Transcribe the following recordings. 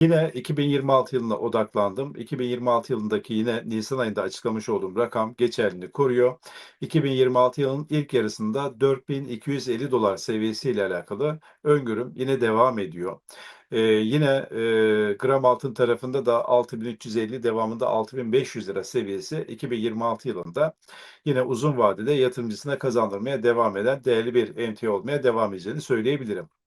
Yine 2026 yılına odaklandım. 2026 yılındaki yine nisan ayında açıklamış olduğum rakam geçerliliğini koruyor. 2026 yılının ilk yarısında 4250 dolar seviyesiyle alakalı öngörüm yine devam ediyor. Ee, yine e, gram altın tarafında da 6350 devamında 6500 lira seviyesi 2026 yılında yine uzun vadede yatırımcısına kazandırmaya devam eden değerli bir emtia olmaya devam edeceğini söyleyebilirim.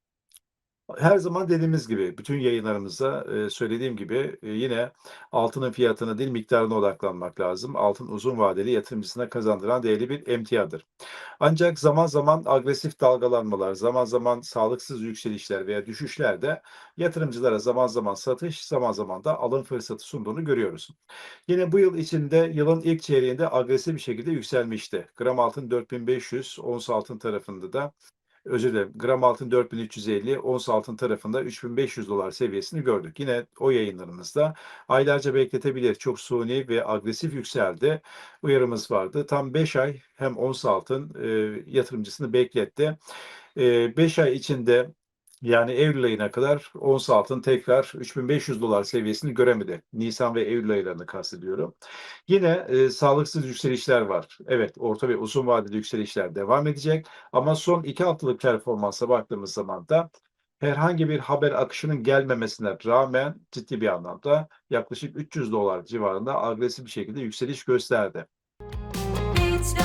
Her zaman dediğimiz gibi bütün yayınlarımızda e, söylediğim gibi e, yine altının fiyatına değil miktarına odaklanmak lazım. Altın uzun vadeli yatırımcısına kazandıran değerli bir emtiadır. Ancak zaman zaman agresif dalgalanmalar, zaman zaman sağlıksız yükselişler veya düşüşler de yatırımcılara zaman zaman satış, zaman zaman da alım fırsatı sunduğunu görüyoruz. Yine bu yıl içinde yılın ilk çeyreğinde agresif bir şekilde yükselmişti. Gram altın 4500, ons altın tarafında da özür dilerim gram altın 4350, ons altın tarafında 3500 dolar seviyesini gördük. Yine o yayınlarımızda aylarca bekletebilir çok suni ve agresif yükseldi. Uyarımız vardı. Tam 5 ay hem ons altın e, yatırımcısını bekletti. 5 ay içinde yani Eylül ayına kadar ons altın tekrar 3500 dolar seviyesini göremedi. Nisan ve Eylül aylarını kastediyorum. Yine e, sağlıksız yükselişler var. Evet orta ve uzun vadeli yükselişler devam edecek. Ama son iki haftalık performansa baktığımız zaman da herhangi bir haber akışının gelmemesine rağmen ciddi bir anlamda yaklaşık 300 dolar civarında agresif bir şekilde yükseliş gösterdi. Hiç